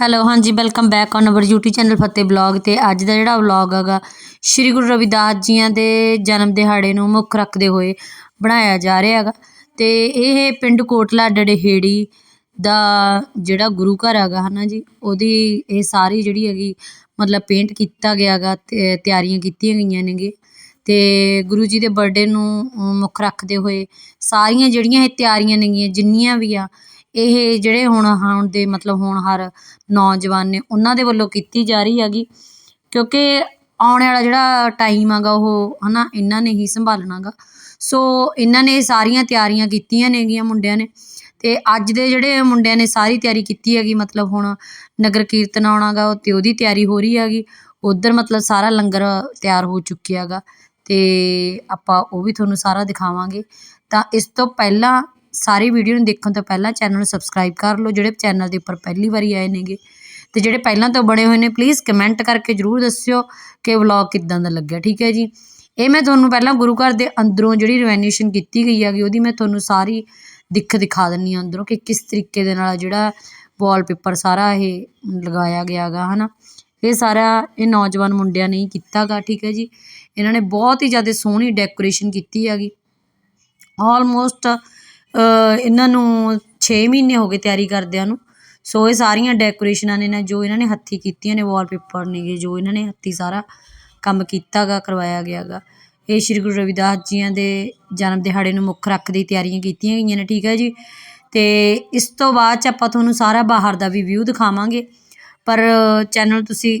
Hello, ਹਾਂਜੀ, welcome back on our YouTube channel Fateh blog ਤੇ ਅੱਜ ਦਾ ਜਿਹੜਾ ਵਲੌਗ ਹੈਗਾ, ਸ਼੍ਰੀ ਗੁਰੂ ਰਵਿਦਾਸ ਜੀਆਂ ਦੇ ਜਨਮ ਦਿਹਾੜੇ ਨੂੰ ਮੁੱਖ ਰੱਖਦੇ ਹੋਏ ਬਣਾਇਆ ਜਾ ਰਿਹਾ ਹੈਗਾ। ਤੇ ਇਹ ਪਿੰਡ ਕੋਟਲਾ ਡੜੇਹੇੜੀ ਦਾ ਜਿਹੜਾ ਗੁਰੂ ਘਰ ਹੈਗਾ, ਹਨਾ ਜੀ, ਉਹਦੀ ਇਹ ਸਾਰੀ ਜਿਹੜੀ ਹੈਗੀ, ਮਤਲਬ ਪੇਂਟ ਕੀਤਾ ਗਿਆ ਹੈਗਾ, ਤੇ ਤਿਆਰੀਆਂ ਕੀਤੀਆਂ ਗਈਆਂ ਨੇਗੇ। ਤੇ ਗੁਰੂ ਜੀ ਦੇ ਬਰਥਡੇ ਨੂੰ ਮੁੱਖ ਰੱਖਦੇ ਹੋਏ ਸਾਰੀਆਂ ਜਿਹੜੀਆਂ ਇਹ ਤਿਆਰੀਆਂ ਨੇਗੀਆਂ, ਜਿੰਨੀਆਂ ਵੀ ਆ ਇਹ ਜਿਹੜੇ ਹੁਣ ਹੁਣ ਦੇ ਮਤਲਬ ਹੋਣਹਾਰ ਨੌਜਵਾਨ ਨੇ ਉਹਨਾਂ ਦੇ ਵੱਲੋਂ ਕੀਤੀ ਜਾ ਰਹੀ ਹੈਗੀ। ਕਿਉਂਕਿ ਆਉਣ ਵਾਲਾ ਜਿਹੜਾ ਟਾਈਮ ਹੈਗਾ ਉਹ ਹੈ ਨਾ ਇਹਨਾਂ ਨੇ ਹੀ ਸੰਭਾਲਣਾ ਗਾ ਸੋ ਇਹਨਾਂ ਨੇ ਸਾਰੀਆਂ ਤਿਆਰੀਆਂ ਕੀਤੀਆਂ ਨੇਗੀਆਂ ਮੁੰਡਿਆਂ ਨੇ ਤੇ ਅੱਜ ਦੇ ਜਿਹੜੇ ਮੁੰਡਿਆਂ ਨੇ ਸਾਰੀ ਤਿਆਰੀ ਕੀਤੀ ਹੈਗੀ, ਮਤਲਬ ਹੁਣ ਨਗਰ ਕੀਰਤਨ ਆਉਣਾ ਗਾ ਤੇ ਉਹਦੀ ਤਿਆਰੀ ਹੋ ਰਹੀ ਹੈਗੀ। ਉੱਧਰ ਮਤਲਬ ਸਾਰਾ ਲੰਗਰ ਤਿਆਰ ਹੋ ਚੁੱਕਿਆ ਗਾ ਤੇ ਆਪਾਂ ਉਹ ਵੀ ਤੁਹਾਨੂੰ ਸਾਰਾ ਦਿਖਾਵਾਂਗੇ। ਤਾਂ ਇਸ ਤੋਂ ਪਹਿਲਾਂ ਸਾਰੀ ਵੀਡੀਓ ਨੂੰ ਦੇਖਣ ਤੋਂ ਪਹਿਲਾਂ ਚੈਨਲ ਨੂੰ ਸਬਸਕ੍ਰਾਈਬ ਕਰ ਲਓ, ਜਿਹੜੇ ਚੈਨਲ ਦੇ ਉੱਪਰ ਪਹਿਲੀ ਵਾਰੀ ਆਏ ਨੇਗੇ। ਅਤੇ ਜਿਹੜੇ ਪਹਿਲਾਂ ਤੋਂ ਬਣੇ ਹੋਏ ਨੇ ਪਲੀਜ਼ ਕਮੈਂਟ ਕਰਕੇ ਜਰੂਰ ਦੱਸਿਓ ਕਿ ਵਲੌਗ ਕਿੱਦਾਂ ਦਾ ਲੱਗਿਆ, ਠੀਕ ਹੈ ਜੀ? ਇਹ ਮੈਂ ਤੁਹਾਨੂੰ ਪਹਿਲਾਂ ਗੁਰੂ ਘਰ ਦੇ ਅੰਦਰੋਂ ਜਿਹੜੀ ਰਿਵੈਨਿਊਸ਼ਨ ਕੀਤੀ ਗਈ ਹੈਗੀ, ਉਹਦੀ ਮੈਂ ਤੁਹਾਨੂੰ ਸਾਰੀ ਦਿੱਖ ਦਿਖਾ ਦਿੰਨੀ ਆ ਅੰਦਰੋਂ ਕਿ ਕਿਸ ਤਰੀਕੇ ਦੇ ਨਾਲ ਜਿਹੜਾ ਵਾਲਪੇਪਰ ਸਾਰਾ ਇਹ ਲਗਾਇਆ ਗਿਆ ਹੈਗਾ, ਹਨਾ? ਇਹ ਸਾਰਾ ਇਹ ਨੌਜਵਾਨ ਮੁੰਡਿਆਂ ਨੇ ਹੀ ਕੀਤਾ ਗਾ, ਠੀਕ ਹੈ ਜੀ? ਇਹਨਾਂ ਨੇ ਬਹੁਤ ਹੀ ਜ਼ਿਆਦਾ ਸੋਹਣੀ ਡੈਕੋਰੇਸ਼ਨ ਕੀਤੀ ਹੈਗੀ। ਆਲਮੋਸਟ ਇਹਨਾਂ ਨੂੰ ਛੇ ਮਹੀਨੇ ਹੋ ਗਏ ਤਿਆਰੀ ਕਰਦਿਆਂ ਨੂੰ। ਸੋ ਇਹ ਸਾਰੀਆਂ ਡੈਕੋਰੇਸ਼ਨਾਂ ਨੇ ਨਾ, ਜੋ ਇਹਨਾਂ ਨੇ ਹੱਥੀਂ ਕੀਤੀਆਂ ਨੇ ਵਾਲਪੇਪਰ ਨੇਗੇ, ਜੋ ਇਹਨਾਂ ਨੇ ਹੱਥੀਂ ਸਾਰਾ ਕੰਮ ਕੀਤਾ ਗਾ ਕਰਵਾਇਆ ਗਿਆ ਗਾ ਇਹ ਸ਼੍ਰੀ ਗੁਰੂ ਰਵਿਦਾਸ ਜੀਆਂ ਦੇ ਜਨਮ ਦਿਹਾੜੇ ਨੂੰ ਮੁੱਖ ਰੱਖਦੀ ਤਿਆਰੀਆਂ ਕੀਤੀਆਂ ਗਈਆਂ ਨੇ, ਠੀਕ ਹੈ ਜੀ? ਅਤੇ ਇਸ ਤੋਂ ਬਾਅਦ ਚ ਆਪਾਂ ਤੁਹਾਨੂੰ ਸਾਰਾ ਬਾਹਰ ਦਾ ਵੀ ਵਿਊ ਦਿਖਾਵਾਂਗੇ। ਪਰ ਚੈਨਲ ਤੁਸੀਂ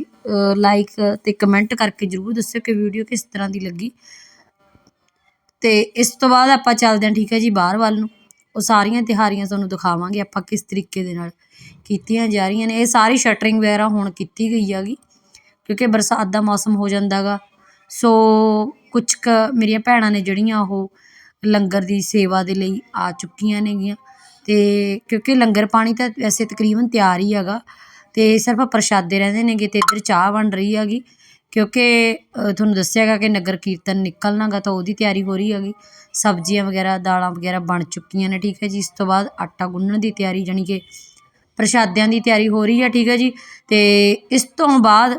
ਲਾਈਕ ਅਤੇ ਕਮੈਂਟ ਕਰਕੇ ਜਰੂਰ ਦੱਸਿਓ ਕਿ ਵੀਡੀਓ ਕਿਸ ਤਰ੍ਹਾਂ ਦੀ ਲੱਗੀ। ਅਤੇ ਇਸ ਤੋਂ ਬਾਅਦ ਆਪਾਂ ਚੱਲਦੇ ਹਾਂ, ਠੀਕ ਹੈ ਜੀ, ਬਾਹਰ ਵੱਲ ਨੂੰ। ਉਹ ਸਾਰੀਆਂ ਤਿਹਾਰੀਆਂ ਤੁਹਾਨੂੰ ਦਿਖਾਵਾਂਗੇ ਆਪਾਂ ਕਿਸ ਤਰੀਕੇ ਦੇ ਨਾਲ ਕੀਤੀਆਂ ਜਾ ਰਹੀਆਂ ਨੇ। ਇਹ ਸਾਰੀ ਸ਼ਟਰਿੰਗ ਵਗੈਰਾ ਹੁਣ ਕੀਤੀ ਗਈ ਹੈਗੀ, ਕਿਉਂਕਿ ਬਰਸਾਤ ਦਾ ਮੌਸਮ ਹੋ ਜਾਂਦਾ ਗਾ ਸੋ ਕੁਛ ਕੁ ਮੇਰੀਆਂ ਭੈਣਾਂ ਨੇ ਜਿਹੜੀਆਂ ਉਹ ਲੰਗਰ ਦੀ ਸੇਵਾ ਦੇ ਲਈ ਆ ਚੁੱਕੀਆਂ ਨੇਗੀਆਂ ਅਤੇ ਕਿਉਂਕਿ ਲੰਗਰ ਪਾਣੀ ਤਾਂ ਵੈਸੇ ਤਕਰੀਬਨ ਤਿਆਰ ਹੀ ਹੈਗਾ ਅਤੇ ਸਿਰਫ ਪ੍ਰਸ਼ਾਦੇ ਰਹਿੰਦੇ ਨੇਗੇ ਅਤੇ ਇੱਧਰ ਚਾਹ ਬਣ ਰਹੀ ਹੈਗੀ। ਕਿਉਂਕਿ ਤੁਹਾਨੂੰ ਦੱਸਿਆ ਗਾ ਕਿ ਨਗਰ ਕੀਰਤਨ ਨਿਕਲਣਾ ਗਾ ਤਾਂ ਉਹਦੀ ਤਿਆਰੀ ਹੋ ਰਹੀ ਹੈਗੀ। ਸਬਜ਼ੀਆਂ ਵਗੈਰਾ, ਦਾਲਾਂ ਵਗੈਰਾ ਬਣ ਚੁੱਕੀਆਂ ਨੇ, ਠੀਕ ਹੈ ਜੀ। ਇਸ ਤੋਂ ਬਾਅਦ ਆਟਾ ਗੁੰਨਣ ਦੀ ਤਿਆਰੀ, ਜਾਣੀ ਕਿ ਪ੍ਰਸ਼ਾਦਿਆਂ ਦੀ ਤਿਆਰੀ ਹੋ ਰਹੀ ਹੈ, ਠੀਕ ਹੈ ਜੀ। ਅਤੇ ਇਸ ਤੋਂ ਬਾਅਦ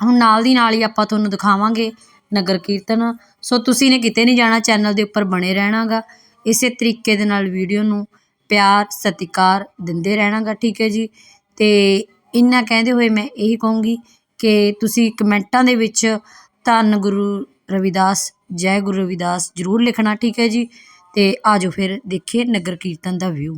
ਹੁਣ ਨਾਲ ਦੀ ਨਾਲ ਹੀ ਆਪਾਂ ਤੁਹਾਨੂੰ ਦਿਖਾਵਾਂਗੇ ਨਗਰ ਕੀਰਤਨ। ਸੋ ਤੁਸੀਂ ਨੇ ਕਿਤੇ ਨਹੀਂ ਜਾਣਾ, ਚੈਨਲ ਦੇ ਉੱਪਰ ਬਣੇ ਰਹਿਣਾ ਗਾ ਇਸੇ ਤਰੀਕੇ ਦੇ ਨਾਲ ਵੀਡੀਓ ਨੂੰ ਪਿਆਰ, ਸਤਿਕਾਰ ਦਿੰਦੇ ਰਹਿਣਾ ਗਾ ਠੀਕ ਹੈ ਜੀ। ਅਤੇ ਇੰਨਾ ਕਹਿੰਦੇ ਹੋਏ ਮੈਂ ਇਹੀ ਕਹੂੰਗੀ ਕਿ ਤੁਸੀਂ ਕਮੈਂਟਾਂ ਦੇ ਵਿੱਚ ਧੰਨ ਗੁਰੂ ਰਵਿਦਾਸ, ਜੈ ਗੁਰੂ ਰਵਿਦਾਸ ਜਰੂਰ ਲਿਖਣਾ, ਠੀਕ ਹੈ ਜੀ? ਅਤੇ ਆ ਜਾਓ ਫਿਰ ਦੇਖੀਏ ਨਗਰ ਕੀਰਤਨ ਦਾ ਵਿਊ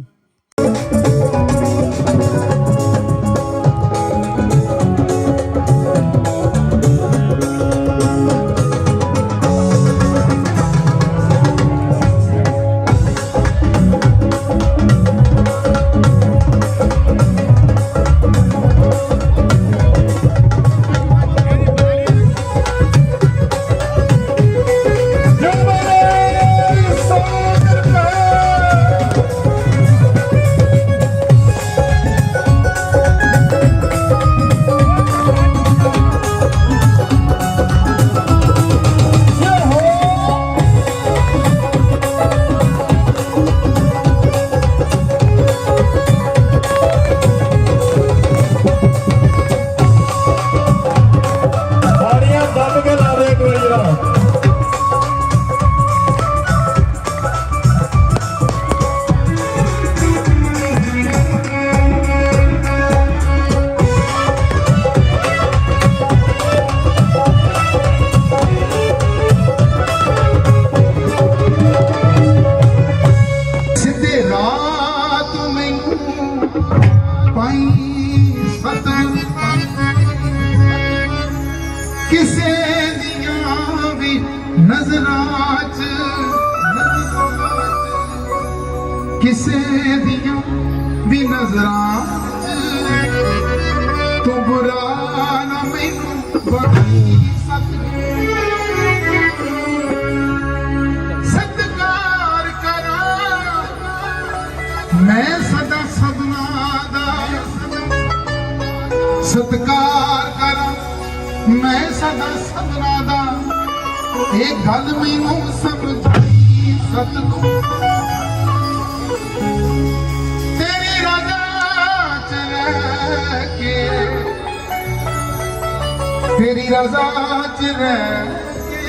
ਮੈਂ ਸਦਾ ਸਦਨਾ ਦਾ ਸਤਕਾਰ ਕਰਾਂ। ਮੈਂ ਸਦਾ ਸਭਨਾ ਦਾ ਇਹ ਗੱਲ ਮੈਨੂੰ ਸਮਝਾਈ ਸਤਿਗੁਰੂ। ਤੇਰੀ ਰਜ਼ਾ ਚ ਰਹਿ ਕੇ, ਤੇਰੀ ਰਜ਼ਾ ਚ ਰਹਿ ਕੇ,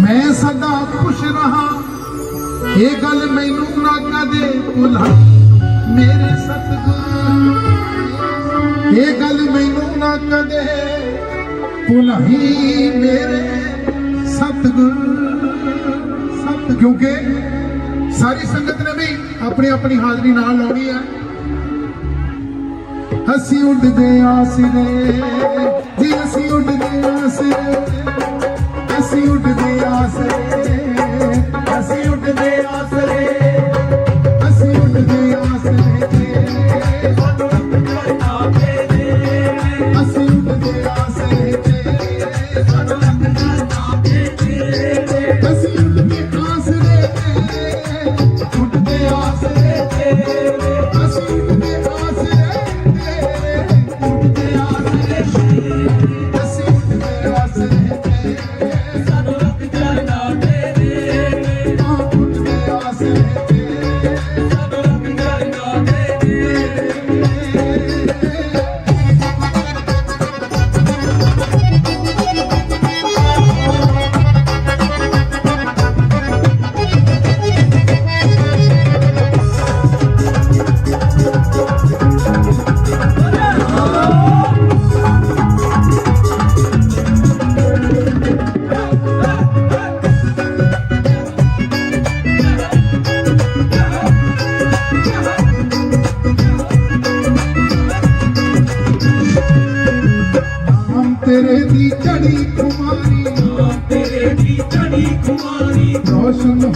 ਮੈਂ ਸਦਾ ਖੁਸ਼ ਰਹਾ। ਇਹ ਗੱਲ ਮੈਨੂੰ ਨਾ ਕਦੇ ਭੁਲਾ ਮੇਰੇ ਸਤਿਗੁਰ, ਇਹ ਗੱਲ ਮੈਨੂੰ ਨਾ ਕਦੇ ਭੁਲਾਈ ਮੇਰੇ ਸਤਿਗੁਰ ਸਤ ਕਿਉਂਕਿ ਸਾਰੀ ਸੰਗਤ ਨੇ ਵੀ ਆਪਣੀ ਆਪਣੀ ਹਾਜ਼ਰੀ ਨਾਲ ਲਾਉਣੀ ਹੈ। ਅਸੀਂ ਉੱਡਦੇ ਆਸਰੇ ਜੀ ਅਸੀਂ ਉੱਡਦੇ ਆਸਰੇ ਅਸੀਂ ਉੱਡਦੇ ਆਸਰੇ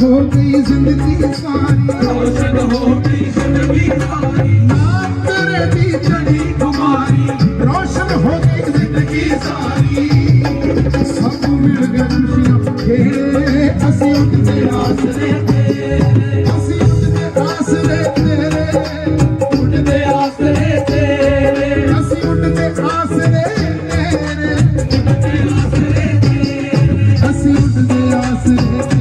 ਹੋ ਗਈ ਜ਼ਿੰਦਗੀ ਸਾਰੀ। ਰੋਸ਼ਨ ਹੋ ਗਈ ਜ਼ਿੰਦਗੀ ਸਾਰੀ। ਨਾਮ ਤੇਰੇ ਦੀ ਚੜੀ ਕੁਮਾਰੀ। ਰੋਸ਼ਨ ਹੋ ਗਈ ਜ਼ਿੰਦਗੀ ਸਾਰੀ। ਸਭ ਮਿਲ ਗਏ ਖੁਸ਼ੀਆਂ ਖੇੜੇ ਅਸੀਂ ਉੱਡਦੇ ਆਸਰੇ ਤੇਰੇ ਅਸੀਂ ਉੱਡਦੇ ਆਸਰੇ ਤੇਰੇ ਉੱਡਦੇ ਆਸਰੇ ਤੇਰੇ ਅਸੀਂ ਉੱਡਦੇ ਆਸਰੇ ਤੇਰੇ ਅਸੀਂ ਉੱਡਦੇ ਆਸਰੇ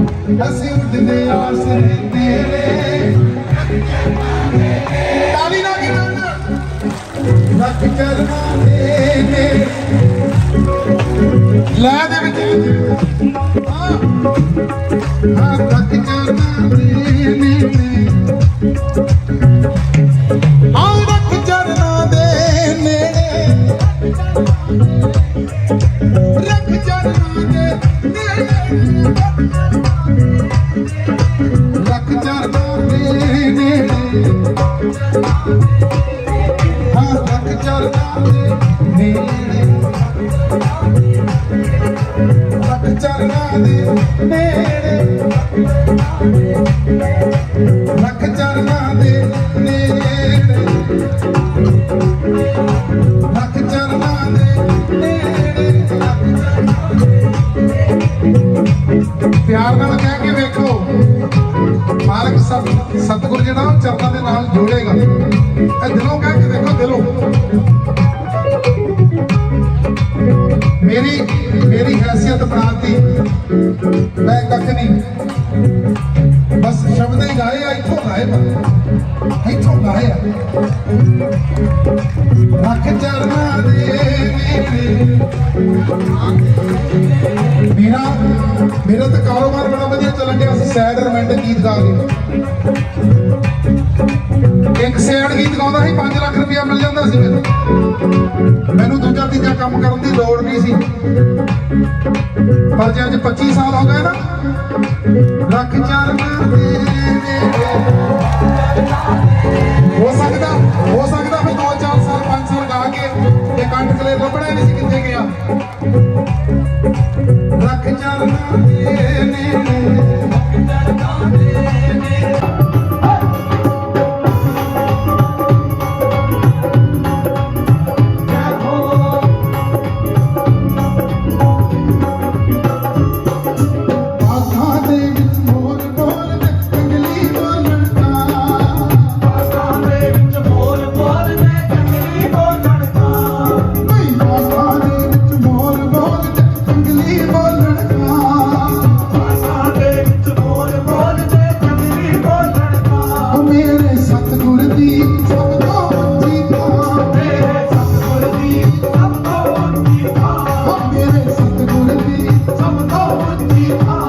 ਅਸੀਂ ਉੱਡਦੇ ਆਸਰੇ ਤੇਰੇ ਤਾਲੀ ਨਾ ਗਿਰਾਣਾ ਰੱਖ ਚਰਨਾ ਦੇ ਲੈ ਦੇ ਵਿੱਚ। ਹਾਂ। ਹਾਂ, ਰੱਖ ਚਰਨਾ ਦੇ ਨੇ। ਹਾਂ, ਰੱਖ ਚਰਨਾ ਦੇ ਨੇੜੇ ਰੱਖ ਚਰਨਾ ਦੇ ਨੇੜੇ ਹਾਂ ਰੱਖ ਚਰਨਾ ਦੇ ਨੇੜੇ ਰੱਖ ਚਰਨਾ ਦੇ ਨੇੜੇ ਰੱਖ ਚਰਨਾ ਦੇ ਨੇੜੇ ਪਿਆਰ ਨਾਲ ਕਹਿ ਕੇ ਵੇਖੋ ਮਾਲਕ ਸਤ ਜਿਹੜਾ ਉਹ ਚਰਨਾਂ ਦੇ ਨਾਲ ਜੋੜੇਗਾ। ਇਹ ਦਿਲੋਂ ਕਹਿ ਕੇ ਦੇਖੋ, ਦਿਲੋਂ। ਮੇਰੀ ਮੇਰੀ ਹੈਸੀਅਤ ਬਣਾਤੀ ਮੈਂ ਕੱਖ ਨਹੀਂ। ਬਸ ਸ਼ਬਦ ਹੀ ਗਾਏ ਆ, ਇੱਥੋਂ ਗਾਏ ਪਰ ਇੱਥੋਂ ਗਾਏ ਆ। ਰੱਖ ਚਰਨਾ ਦੇ ਨੇੜੇ। ਮੇਰਾ ਮੇਰਾ ਤਾਂ ਕਾਰੋਬਾਰ ਬੜਾ ਵਧੀਆ ਚੱਲਣ ਡਿਆ ਅਸੀਂ ਸੈਡ ਰੋਮਾਂਟਿਕ ਗੀਤ ਗਾ ਕੇ। ਸੀ ਮੈਨੂੰ। ਮੈਨੂੰ ਦੂਜਾ ਤੀਜਾ ਕੰਮ ਕਰਨ ਦੀ ਲੋੜ ਨਹੀਂ ਸੀ। ਪਰ ਜੇ ਅੱਜ 25 ਸਾਲ ਹੋ ਗਏ ਨਾ। ਰੱਖ ਚਰਨਾ ਦੇ ਹੋ ਸਕਦਾ ਹੋ ਸਕਦਾ ਮੈਂ 2-4 ਸਾਲ 5 ਸਾਲ ਗਾ ਕੇ ਤੇ ਕੰਠ ਕਲੇ ਲੱਭਣਾ ਹੀ ਨਹੀਂ ਸੀ ਕਿੱਥੇ ਗਿਆ। ਰੱਖ ਚਰਨਾ ਦੇ ਨੇੜੇ Happy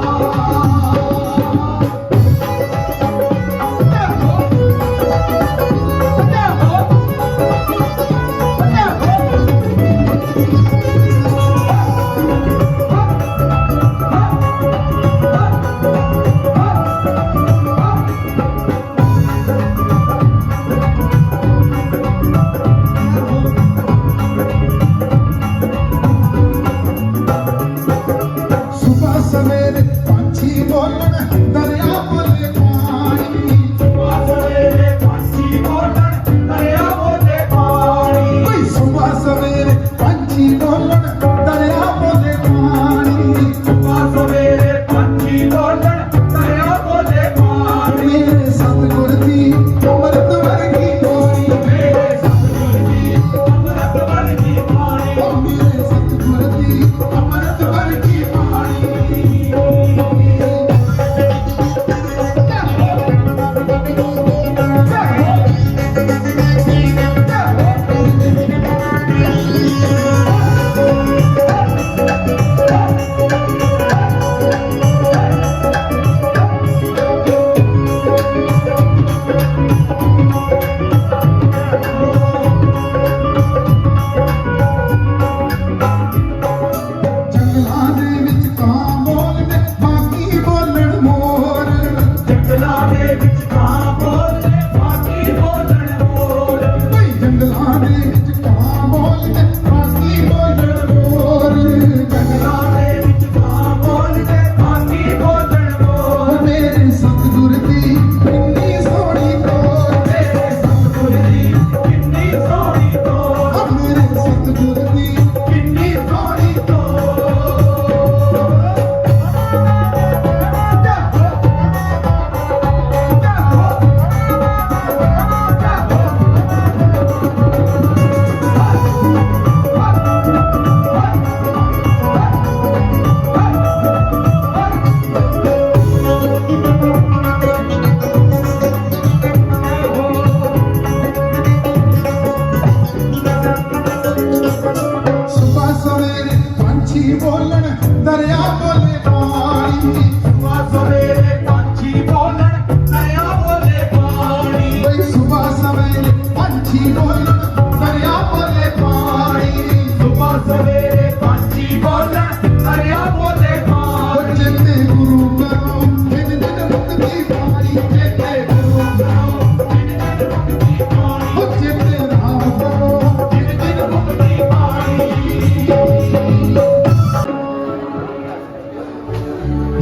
ตอนนี้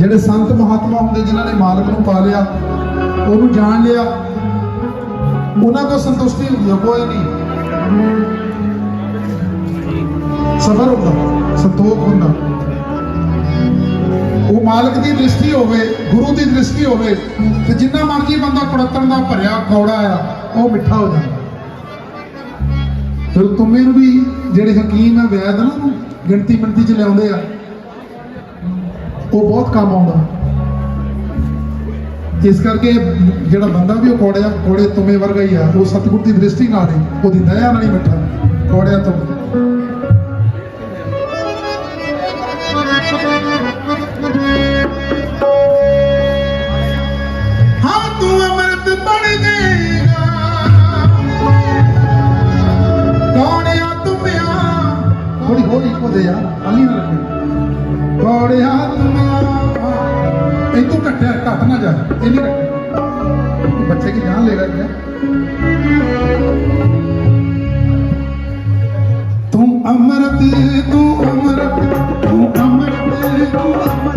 ਜਿਹੜੇ ਸੰਤ ਮਹਾਤਮਾ ਹੁੰਦੇ ਜਿਨ੍ਹਾਂ ਨੇ ਮਾਲਕ ਨੂੰ ਪਾ ਲਿਆ ਉਹਨੂੰ ਜਾਣ ਲਿਆ ਉਹਨਾਂ ਤੋਂ ਸੰਤੁਸ਼ਟੀ ਹੁੰਦੀ ਆ, ਕੋਈ ਨਹੀਂ। ਸਬਰ ਹੁੰਦਾ ਸੰਤੋਖ ਹੁੰਦਾ। ਉਹ ਮਾਲਕ ਦੀ ਦ੍ਰਿਸ਼ਟੀ ਹੋਵੇ ਗੁਰੂ ਦੀ ਦ੍ਰਿਸ਼ਟੀ ਹੋਵੇ ਤੇ ਜਿੰਨਾ ਮਰਜ਼ੀ ਬੰਦਾ ਕੁੜਤਣ ਦਾ ਭਰਿਆ ਕੌੜਾ ਆ ਉਹ ਮਿੱਠਾ ਹੋ ਜਾਂਦਾ। ਫਿਰ ਤੁਮੇ ਨੂੰ ਵੀ ਜਿਹੜੇ ਹਕੀਮ ਹੈ ਵੈਦ ਨਾ ਗਿਣਤੀ ਮਿਣਤੀ ਚ ਲਿਆਉਂਦੇ ਆ ਉਹ ਬਹੁਤ ਕੰਮ ਆਉਂਦਾ। ਇਸ ਕਰਕੇ ਜਿਹੜਾ ਬੰਦਾ ਵੀ ਉਹ ਕੋੜਿਆ, ਕੋੜੇ ਤੁਮੇ ਵਰਗਾ ਹੀ ਆ, ਉਹ ਸਤਿਗੁਰ ਦੀ ਦ੍ਰਿਸ਼ਟੀ ਨਾਲ ਹੀ, ਉਹਦੀ ਦਇਆ ਨਾਲ ਹੀ ਮਿੱਠਾ ਕੋੜਿਆ ਤੋਂ। ਥੋੜੀ ਹੌਲੀ ਕੋਦੇ ਆ ਅਲੀ ਨਾ ਰੱਖੇ। ਕੋੜਿਆ हत्या कट ना जाए। बच्चे की जान ले क्या तुम अमृत तू अमृत तू अमृत तू अमृत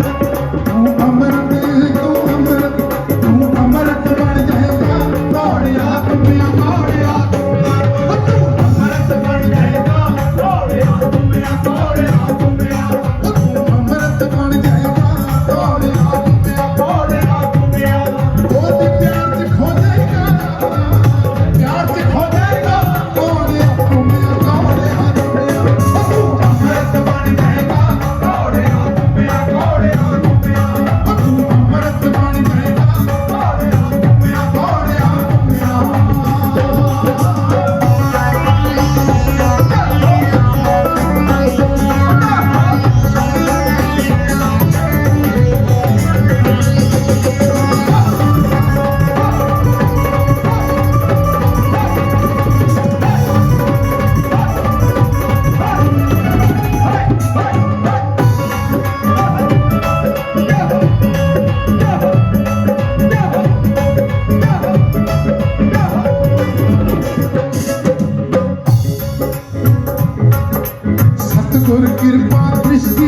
তোর কৃপা দৃষ্টি